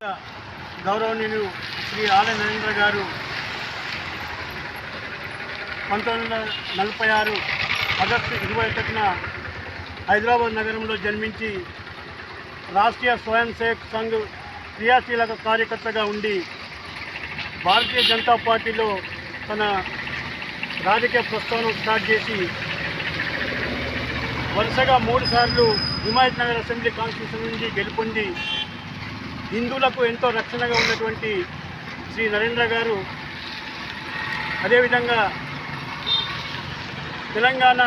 గౌరవనీయులు శ్రీ ఆల నరేంద్ర గారు పంతొమ్మిది వందల నలభై ఆరు ఆగస్టు ఇరవై ఒకటిన హైదరాబాద్ నగరంలో జన్మించి రాష్ట్రీయ స్వయం సేవక్ సంఘ్ క్రియాశీలక కార్యకర్తగా ఉండి భారతీయ జనతా పార్టీలో తన రాజకీయ ప్రస్థానం స్టార్ట్ చేసి వరుసగా మూడు సార్లు హిమాయత్ నగర్ అసెంబ్లీ కాన్స్టిట్యూషన్ నుంచి గెలుపొంది హిందువులకు ఎంతో రక్షణగా ఉన్నటువంటి శ్రీ నరేంద్ర గారు అదేవిధంగా తెలంగాణ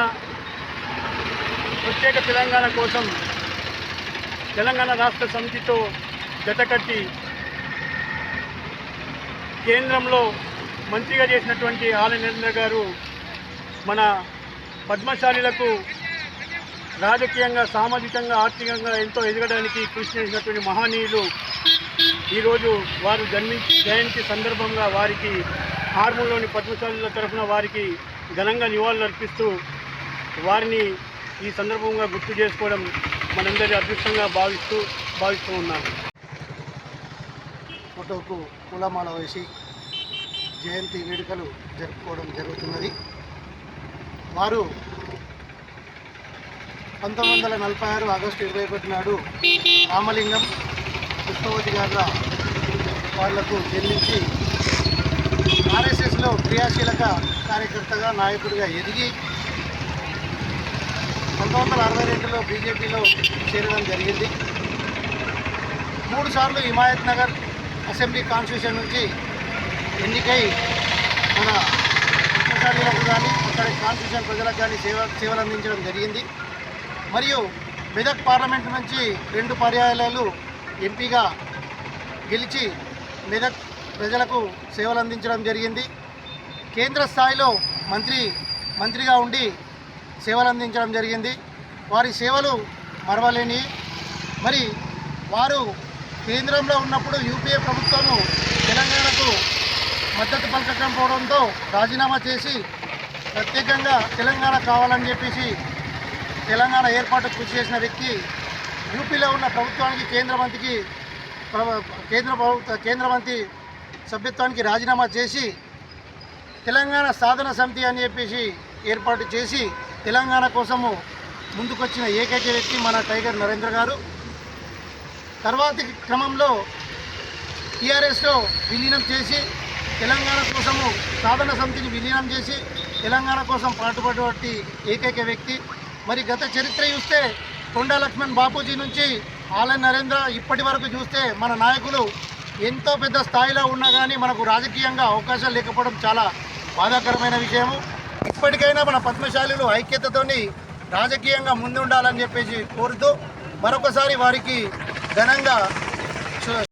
ప్రత్యేక తెలంగాణ కోసం తెలంగాణ రాష్ట్ర సమితితో జతకట్టి కేంద్రంలో మంత్రిగా చేసినటువంటి ఆల నరేంద్ర గారు మన పద్మశాలిలకు రాజకీయంగా సామాజికంగా ఆర్థికంగా ఎంతో ఎదగడానికి కృషి చేసినటువంటి మహనీయులు ఈరోజు వారు జన్మించి జయంతి సందర్భంగా వారికి హార్మోన్లోని పద్మశాలుల తరఫున వారికి ఘనంగా నివాళులు అర్పిస్తూ వారిని ఈ సందర్భంగా గుర్తు చేసుకోవడం మనందరి అదృష్టంగా భావిస్తూ భావిస్తూ ఉన్నాను. ఫోటోకు పూలమాల వేసి జయంతి వేడుకలు జరుపుకోవడం జరుగుతున్నది. వారు పంతొమ్మిది వందల నలభై ఆరు ఆగస్టు ఇరవై ఒకటి నాడు రామలింగం పుష్పవతి గారు వాళ్ళకు జన్మించి ఆర్ఎస్ఎస్లో క్రియాశీలక కార్యకర్తగా నాయకుడిగా ఎదిగి పంతొమ్మిది వందల అరవై రెండులో బీజేపీలో చేరడం జరిగింది. మూడుసార్లు హిమాయత్ నగర్ అసెంబ్లీ కాన్స్టిట్యూషన్ నుంచి ఎన్నికై మన ముఖ్యశాలీలకు కానీ అక్కడ కాన్స్టిట్యూషన్ ప్రజలకు కానీ సేవ సేవలు అందించడం జరిగింది. మరియు మెదక్ పార్లమెంట్ నుంచి రెండు పర్యాయాలు ఎంపీగా గెలిచి మెదక్ ప్రజలకు సేవలు అందించడం జరిగింది. కేంద్ర స్థాయిలో మంత్రి మంత్రిగా ఉండి సేవలు అందించడం జరిగింది. వారి సేవలు మరవలేని మరి వారు కేంద్రంలో ఉన్నప్పుడు యూపీఏ ప్రభుత్వము తెలంగాణకు మద్దతు పలకకపోవడంతో రాజీనామా చేసి ప్రత్యేకంగా తెలంగాణ కావాలని చెప్పేసి తెలంగాణ ఏర్పాటు కృషి చేసిన వ్యక్తి యూపీలో ఉన్న ప్రభుత్వానికి కేంద్ర మంత్రికి కేంద్ర ప్రభుత్వ కేంద్ర మంత్రి సభ్యత్వానికి రాజీనామా చేసి తెలంగాణ సాధన సమితి అని చెప్పేసి ఏర్పాటు చేసి తెలంగాణ కోసము ముందుకొచ్చిన ఏకైక వ్యక్తి మన టైగర్ నరేంద్ర గారు. తర్వాతి క్రమంలో టీఆర్ఎస్లో విలీనం చేసి తెలంగాణ కోసము సాధన సమితిని విలీనం చేసి తెలంగాణ కోసం పాటుపడేటువంటి ఏకైక వ్యక్తి మరి గత చరిత్ర చూస్తే కొండా లక్ష్మణ్ బాపూజీ నుంచి ఆలయ నరేంద్ర ఇప్పటి వరకు చూస్తే మన నాయకులు ఎంతో పెద్ద స్థాయిలో ఉన్నా కానీ మనకు రాజకీయంగా అవకాశాలు లేకపోవడం చాలా బాధాకరమైన విషయము. ఇప్పటికైనా మన పద్మశాలీలు ఐక్యతతోని రాజకీయంగా ముందుండాలని చెప్పేసి కోరుతూ మరొకసారి వారికి ఘనంగా